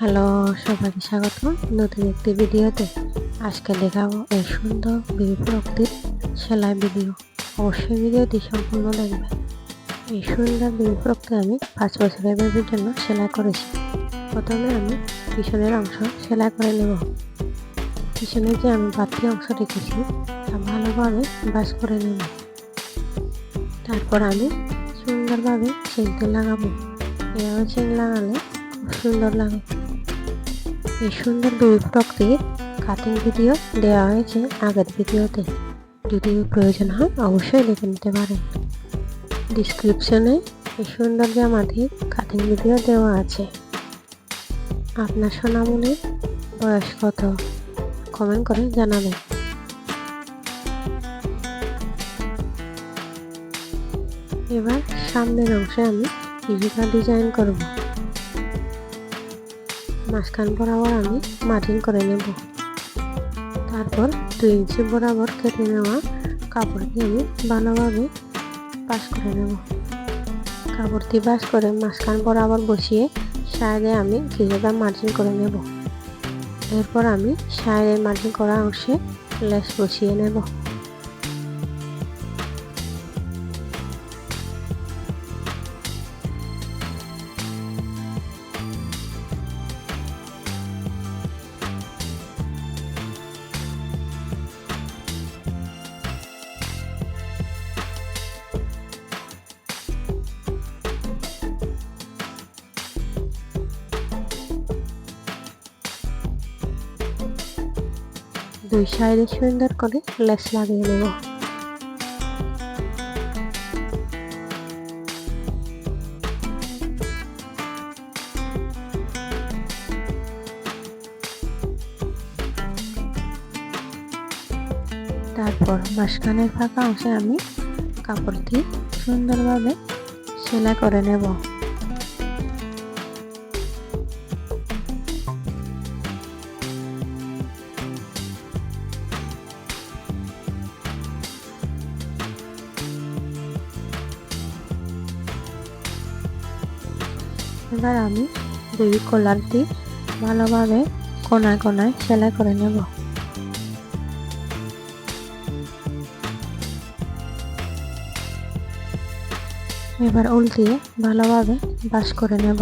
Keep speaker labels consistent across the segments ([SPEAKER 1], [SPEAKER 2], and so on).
[SPEAKER 1] Hello, সবাইকে স্বাগত। নতুন একটি ভিডিওতে আজকে দেখাবো এই সুন্দর বিবি প্রকৃতির সেলাই ভিডিও। অবশ্যই ভিডিওটি সম্পূর্ণ দেখবে এই সুন্দর বিবি প্রকৃতি আমি পাঁচ বছরের বেবির জন্য সেলাই করেছি। প্রথমে আমি পিছনের অংশ সেলাই করে নেব। পিছনে যে আমি বাড়তি অংশ রেখেছি, তা ভালোভাবে বাস করে নেব। তারপর আমি সুন্দরভাবে চেনতে লাগাবো। এভাবে চেন লাগালে খুব সুন্দর লাগে। এই সুন্দর দুই প্রকৃতির কাটিং ভিডিও দেওয়া হয়েছে আগের ভিডিওতে যদি প্রয়োজন হয়, অবশ্যই দেখে নিতে পারেন ডিসক্রিপশনে এই সুন্দর জামাটির কাটিং ভিডিও দেওয়া আছে। আপনার সোনামনির বয়স কত? কমেন্ট করে জানাবেন। এবার সামনের অংশে আমি কিছুটা ডিজাইন করব। মাঝখান বরাবর আমি মার্জিন করে নেব। তারপর দুই ইঞ্চি বরাবর কেটে নেওয়া কাপড়টি আমি ভালোভাবে পাশ করে নেব। কাপড়টি বাস করে মাঝখান বরাবর বসিয়ে সাইডে আমি কিছুটা মার্জিন করে নেব। এরপর আমি সাইডে মার্জিন করা অংশে লেস বসিয়ে নেব। দুই সাইডে সুন্দর করে লেস লাগিয়ে নেব তারপর মাঝখানের ফাঁকা অংশে আমি কাপড়টি সুন্দরভাবে সেলাই করে নেব। এবার আমি বেবি কলারটি ভালোভাবে কোনায় কোনায় সেলাই করে নেব। এবার উল্টিয়ে ভালোভাবে বাস করে নেব।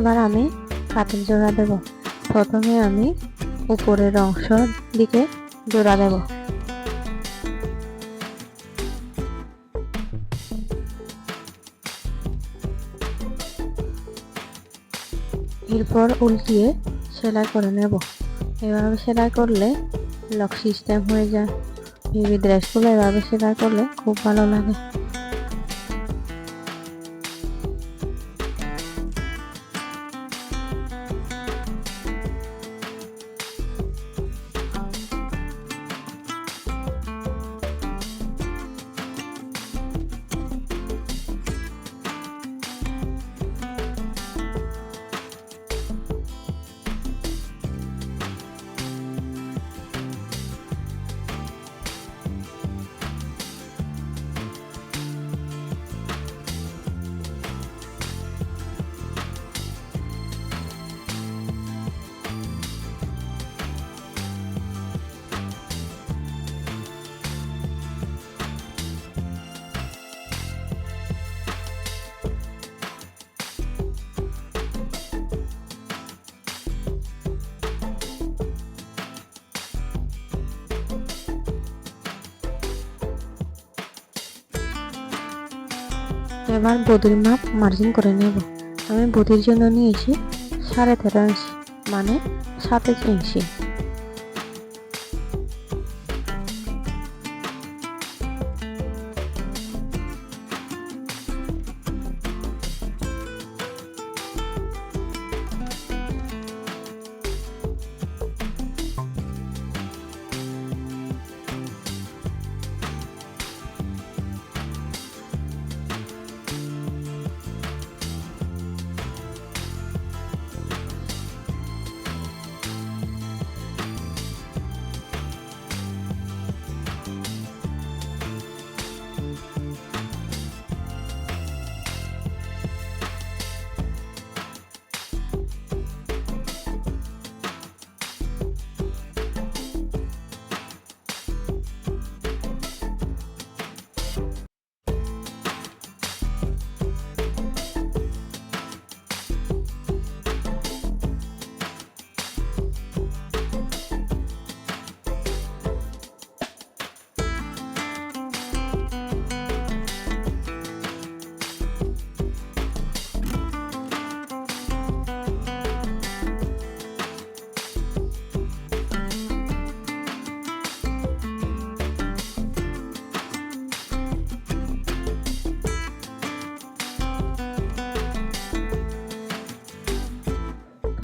[SPEAKER 1] এবার আমি কাঠের জোড়া দেব। প্রথমে আমি উপরের অংশ দিকে জোড়া দেব। এরপর উল্টিয়ে সেলাই করে নেব। এভাবে সেলাই করলে লক সিস্টেম হয়ে যায়। বেবি ড্রেসগুলো এভাবে সেলাই করলে খুব ভালো লাগে। এবার বদির মাপ মার্জিন করে নেব। আমি বদির জন্য নিয়েছি সাড়ে তেরো ইঞ্চি মানে সাতাশ ইঞ্চি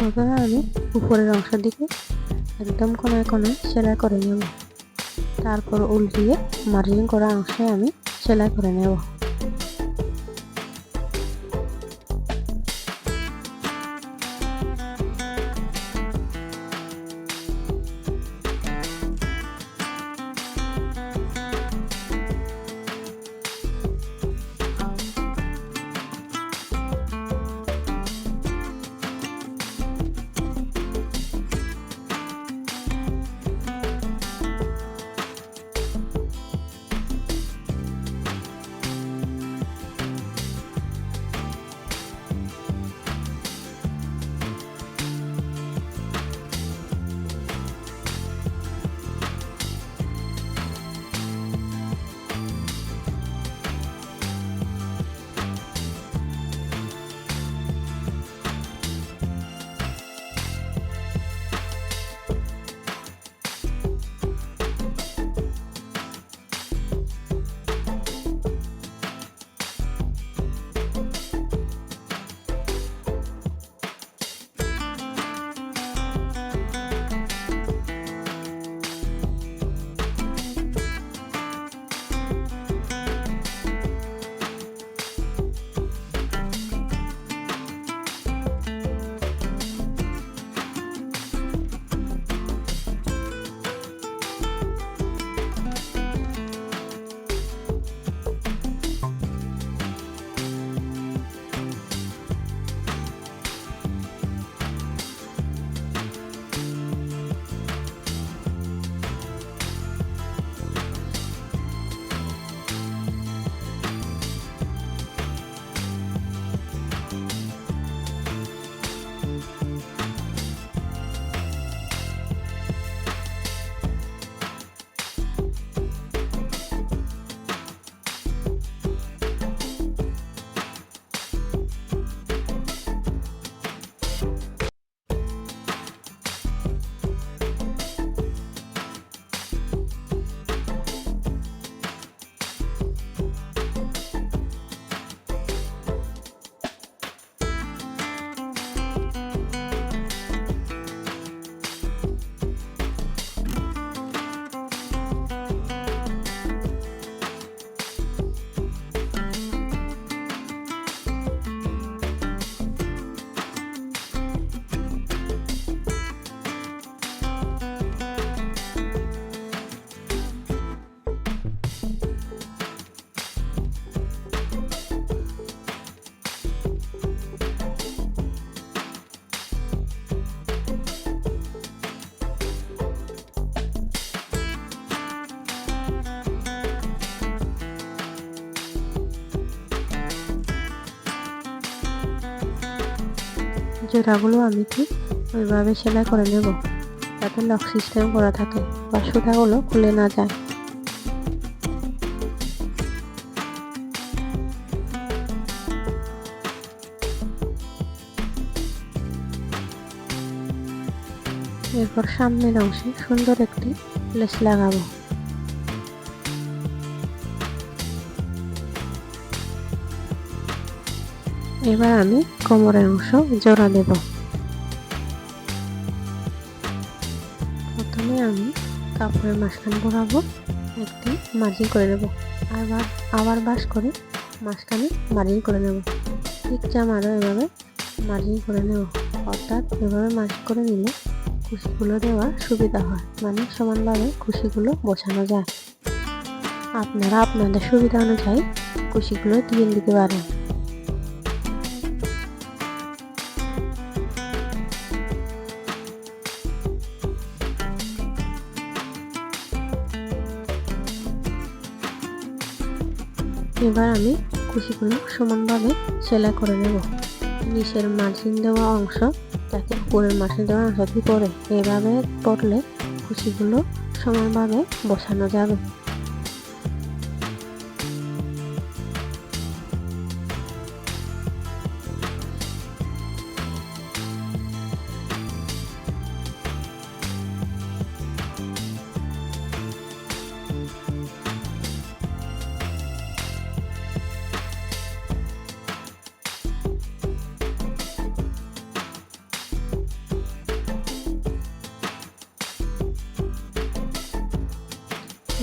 [SPEAKER 1] প্রথমে আমি উপরের অংশের দিকে একদম কোনায় কোনায় সেলাই করে নেব। তারপর উল্টিয়ে মার্জিন করা অংশে আমি সেলাই করে নেব। জোড়াগুলো আমি ঠিক ওইভাবে সেলাই করে নেব। যাতে লক সিস্টেম করা থাকে বা সুতাগুলো খুলে না যায়। এরপর সামনের অংশে সুন্দর একটি লেস লাগাবো। এবার আমি কোমরের অংশ জোড়া দেব। প্রথমে আমি কাপড়ের মাঝখান ঘোরাবো, একটি মার্জিন করে নেব, আবার আবার বাস করে মাঝখানে মার্জিন করে নেব। ঠিক জামারও এভাবে মার্জিন করে নেব, অর্থাৎ এভাবে মার্জিন করে নিলে খুশিগুলো দেওয়া সুবিধা হয় মানে সমানভাবে খুশিগুলো বসানো যায়। আপনারা আপনাদের সুবিধা অনুযায়ী খুশিগুলো দিয়ে দিতে পারেন। এবার আমি কুচিগুলো সমানভাবে সেলাই করে নেব। নিচের মার্জিন দেওয়া অংশ যাতে উপরের মার্জিন দেওয়া অংশটি পরে এভাবে পড়লে কুচিগুলো সমানভাবে বসানো যাবে।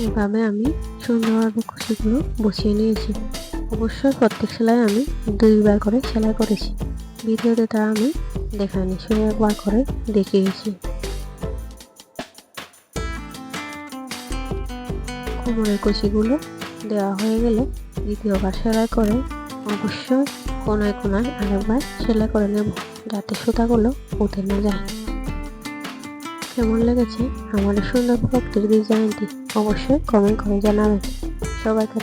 [SPEAKER 1] এভাবে আমি সুন্দরভাবে কুচিগুলো বসিয়ে নিয়েছি। অবশ্যই প্রত্যেক সেলাই আমি দুইবার করে সেলাই করেছি। ভিডিওতে তা আমি দেখাইনি শুধু একবার করে দেখিয়েছি। কোমরের কুচিগুলো দেওয়া হয়ে গেলে দ্বিতীয়বার সেলাই করে অবশ্যই কোনায় কোনায় আরেকবার সেলাই করে নেব, যাতে সুতাগুলো উঠে না যায়। কেমন লেগেছে আমার সুন্দর প্রক্রির ডিজাইনটি? অবশ্যই কমেন্ট করে জানাবেন। সবাইকে